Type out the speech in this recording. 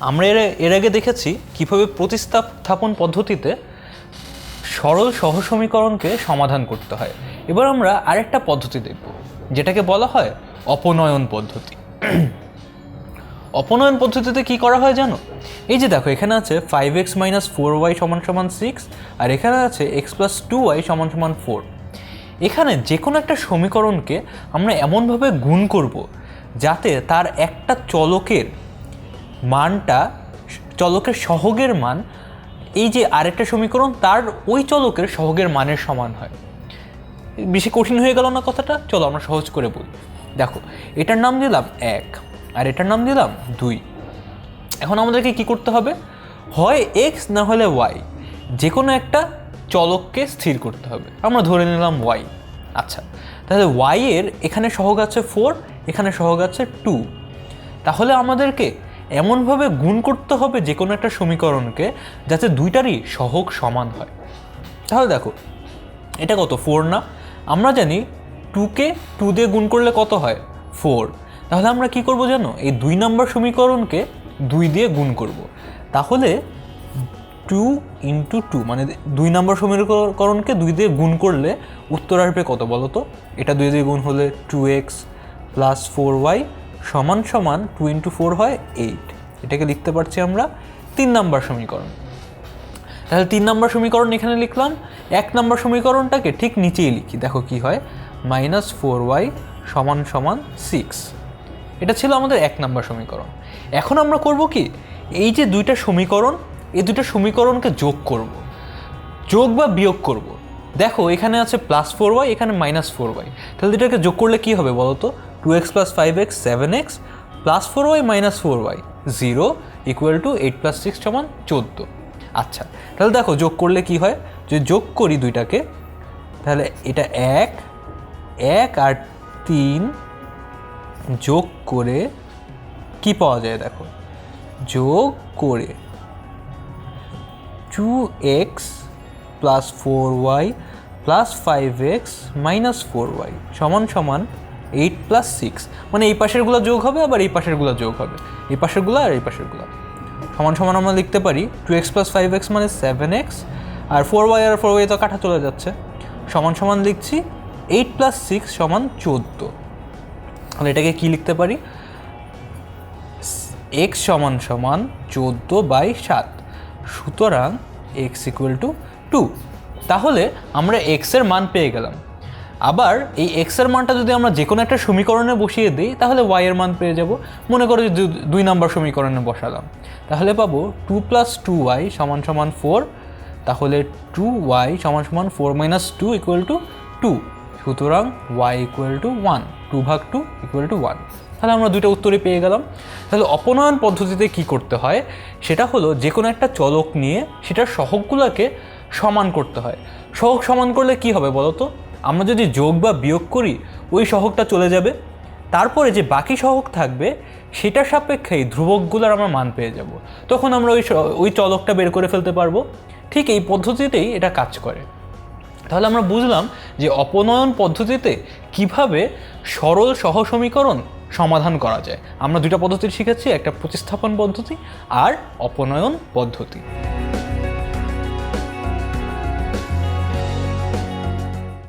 আমরা এর এর আগে দেখেছি কীভাবে প্রতিস্থাপন পদ্ধতিতে সরল সহসমীকরণকে সমাধান করতে হয়। এবার আমরা আরেকটা পদ্ধতি দেখব, যেটাকে বলা হয় অপনয়ন পদ্ধতি। অপনয়ন পদ্ধতিতে কি করা হয় জানো? এই যে দেখো, এখানে আছে five X minus four Y সমান সমান সিক্স আর এখানে আছে এক্স প্লাস টু ওয়াই সমান সমান ফোর এখানে যে কোনো একটা সমীকরণকে আমরা এমনভাবে গুণ করব যাতে তার একটা চলকের মানটা চলকের সহগের মান, এই যে আরেকটা সমীকরণ, তার ওই চলকের সহগের মানের সমান হয়। বেশি কঠিন হয়ে গেল না কথাটা? চলো আমরা সহজ করে বলি। দেখো, এটার নাম দিলাম এক, আর এটার নাম দিলাম দুই। এখন আমাদেরকে কি করতে হবে? হয় এক্স না হলে ওয়াই যে কোনো একটা চলককে স্থির করতে হবে। আমরা ধরে নিলাম ওয়াই আচ্ছা তাহলে ওয়াই এর এখানে সহগ আছে ফোর এখানে সহগ আছে টু তাহলে আমাদেরকে এমনভাবে গুণ করতে হবে যে কোনো একটা সমীকরণকে যাতে দুইটারই সহগ সমান হয়। তাহলে দেখো, এটা কত? ফোর না? আমরা জানি টুকে টু দিয়ে গুণ করলে কত হয়? ফোর তাহলে আমরা কি করব জানো? এই দুই নম্বর সমীকরণকে দুই দিয়ে গুণ করব। তাহলে টু ইন্টু টু মানে দুই নম্বর সমীকরণকে দুই দিয়ে গুণ করলে উত্তর আসবে কত বলো তো এটা দুই দিয়ে গুণ হলে two X plus four Y সমান সমান টু ইন্টু ফোর হয় এইট। এটাকে লিখতে পারছি আমরা তিন নম্বর সমীকরণ। তাহলে তিন নম্বর সমীকরণ এখানে লিখলাম। এক নম্বর সমীকরণটাকে ঠিক নিচেই লিখি। দেখো কি হয়? মাইনাস ফোর ওয়াই সমান সমান সিক্স। এটা ছিল আমাদের এক নম্বর সমীকরণ। এখন আমরা করব কি? এই যে দুইটা সমীকরণ, এই দুইটা সমীকরণকে যোগ করব। যোগ বা বিয়োগ করব। দেখো এখানে আছে প্লাস ফোর ওয়াই এখানে মাইনাস ফোর ওয়াই তাহলে দুটাকে যোগ করলে কী হবে বলো তো two X plus five X seven X plus four Y minus four Y zero equal to eight plus six সমান চোদ্দ। আচ্ছা তাহলে দেখো যোগ করলে কি হয়? যদি যোগ করি দুইটাকে, তাহলে এটা এক এক আর তিন যোগ করে কি পাওয়া যায় দেখো? যোগ করে two X plus four Y plus five X minus four Y সমান সমান এইট প্লাস সিক্স মানে এই পাশেরগুলো যোগ হবে, আবার এই পাশেরগুলো যোগ হবে। এই পাশেরগুলো আর এই পাশেরগুলো। সমান সমান আমরা লিখতে পারি two X plus five X মানে সেভেন এক্স আর ফোর ওয়াই আর ফোর ওয়াই তো কাটা চলে যাচ্ছে। সমান সমান লিখছি এইট প্লাস সিক্স সমান চোদ্দ। তাহলে এটাকে কী লিখতে পারি? এক্স সমান সমান চোদ্দ বাই সাত। সুতরাং এক্স ইকুয়াল টু টু তাহলে আমরা এক্সের মান পেয়ে গেলাম। আবার এই এক্সের মানটা যদি আমরা যে কোনো একটা সমীকরণে বসিয়ে দিই, তাহলে ওয়াই এর মান পেয়ে যাব। মনে করো যে দুই নম্বর সমীকরণে বসালাম। তাহলে পাবো টু প্লাস টু ওয়াই সমান সমান ফোর তাহলে টু ওয়াই সমান সমান four minus two equal to two সুতরাং Y equal to one two ভাগ টু ইকুয়াল টু ওয়ান তাহলে আমরা দুইটা উত্তরই পেয়ে গেলাম। তাহলে অপনয়ন পদ্ধতিতে কি করতে হয়? সেটা হলো যে কোনো একটা চলক নিয়ে সেটার সহগগুলোকে সমান করতে হয়। সহগ সমান করলে কি হবে বলো তো আমরা যদি যোগ বা বিয়োগ করি, ওই সহগটা চলে যাবে। তারপরে যে বাকি সহগ থাকবে, সেটার সাপেক্ষেই ধ্রুবকগুলোর আমরা মান পেয়ে যাব। তখন আমরা ওই ওই চলকটা বের করে ফেলতে পারব। ঠিক এই পদ্ধতিতেই এটা কাজ করে। তাহলে আমরা বুঝলাম যে অপনয়ন পদ্ধতিতে কীভাবে সরল সহসমীকরণ সমাধান করা যায়। আমরা দুটা পদ্ধতি শিখেছি, একটা প্রতিস্থাপন পদ্ধতি আর অপনয়ন পদ্ধতি।